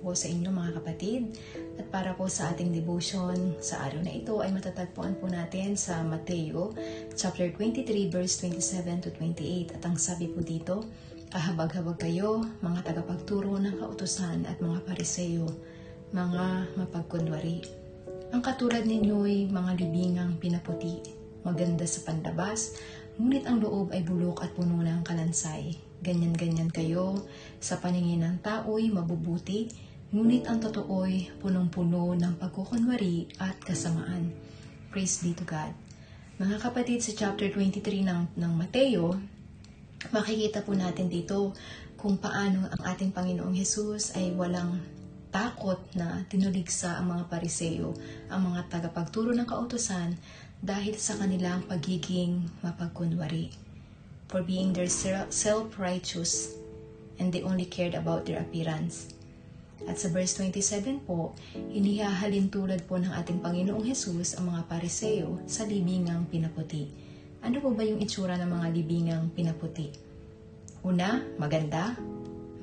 po sa inyo mga kapatid. At para po sa ating devotion sa araw na ito ay matatagpuan po natin sa Mateo chapter 23 verse 27 to 28. At ang sabi po dito, kahabag-habag kayo mga tagapagturo ng kautusan at mga pariseyo, mga mapagkunwari. Ang katulad ninyo'y mga libingang pinaputi, maganda sa pandabas, ngunit ang loob ay bulok at puno ng kalansay ganyan-ganyan kayo, sa paningin ng tao'y mabubuti, ngunit ang totoo'y punong-puno ng pagkukunwari at kasamaan. Praise be to God. Mga kapatid, sa chapter 23 ng, ng Mateo, makikita po natin dito kung paano ang ating Panginoong Hesus ay walang takot na tinuligsa ang mga pariseyo, ang mga tagapagturo ng kautosan dahil sa kanilang pagiging mapagkunwari for being their self-righteous and they only cared about their appearance. At sa verse 27 po, inihahalin tulad po ng ating Panginoong Hesus ang mga pariseo sa libingang pinaputi. Ano po ba yung itsura ng mga libingang pinaputi? Una, maganda,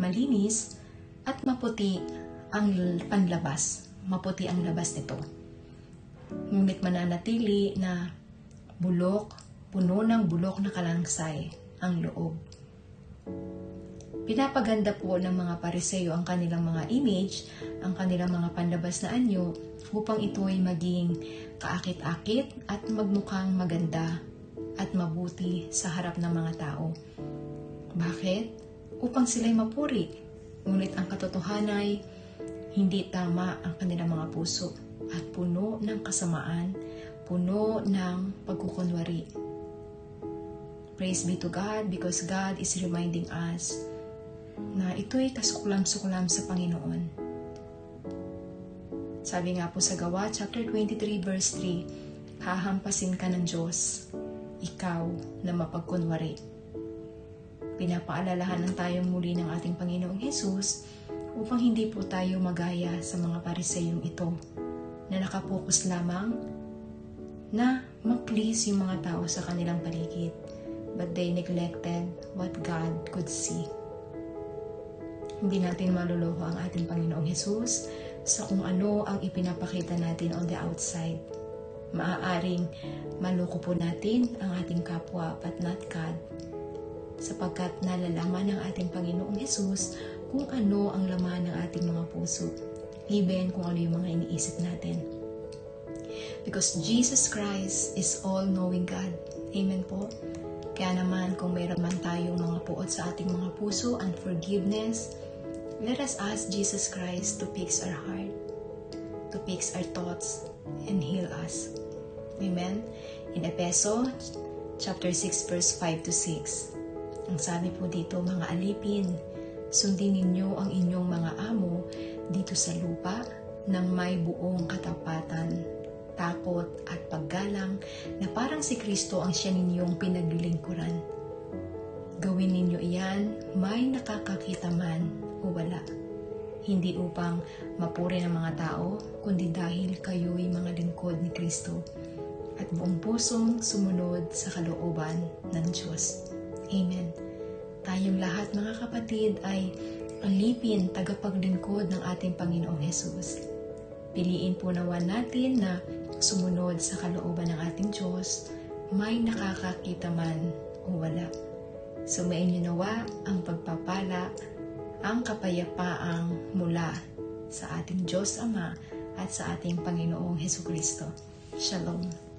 malinis, at maputi ang panlabas. Maputi ang labas nito. Ngunit mananatili na bulok, puno ng bulok na kalangsay ang loob. Pinapaganda po ng mga pariseyo ang kanilang mga image, ang kanilang mga panlabas na anyo, upang ito ay maging kaakit-akit at magmukhang maganda at mabuti sa harap ng mga tao. Bakit? Upang sila'y mapuri. Ngunit ang katotohanan ay hindi tama ang kanilang mga puso at puno ng kasamaan, puno ng pagkukunwari Praise be to God because God is reminding us na ito'y kasuklam-suklam sa Panginoon. Sabi nga po sa Gawa, chapter 23, verse 3, Hahampasin ka ng Diyos, ikaw na mapagkunwari. Pinapaalalahan ng tayong muli ng ating Panginoong Hesus upang hindi po tayo magaya sa mga pariseyong ito na nakapokus lamang na ma-please yung mga tao sa kanilang paligid but they neglected what God could see. Hindi natin maluloko ang ating Panginoong Hesus sa kung ano ang ipinapakita natin on the outside. Maaaring maloko po natin ang ating kapwa but not God sapagkat nalalaman ng ating Panginoong Hesus kung ano ang laman ng ating mga puso, even kung ano yung mga iniisip natin. Because Jesus Christ is all-knowing God. Amen po. Kaya naman, kung mayroon man tayong mga puot sa ating mga puso, unforgiveness, let us ask Jesus Christ to fix our heart, to fix our thoughts, and heal us. Amen? In Epeso, chapter 6, verse 5 to 6. Ang sabi po dito, mga alipin, sundin ninyo ang inyong mga amo dito sa lupa ng may buong katapatan takot at paggalang na parang si Kristo ang siya ninyong pinaglilingkuran. Gawin ninyo iyan, may nakakakita man o wala. Hindi upang mapuri ng mga tao, kundi dahil kayo'y mga lingkod ni Kristo at buong pusong sumunod sa kalooban ng Diyos. Amen. Tayong lahat mga kapatid ay alipin tagapaglingkod ng ating Panginoong Hesus. Piliin po nawa natin na sumunod sa kalooban ng ating Diyos, may nakakakita man o wala. Sumayin niyo nawa ang pagpapala, ang kapayapaang mula sa ating Diyos Ama at sa ating Panginoong Heso Kristo. Shalom.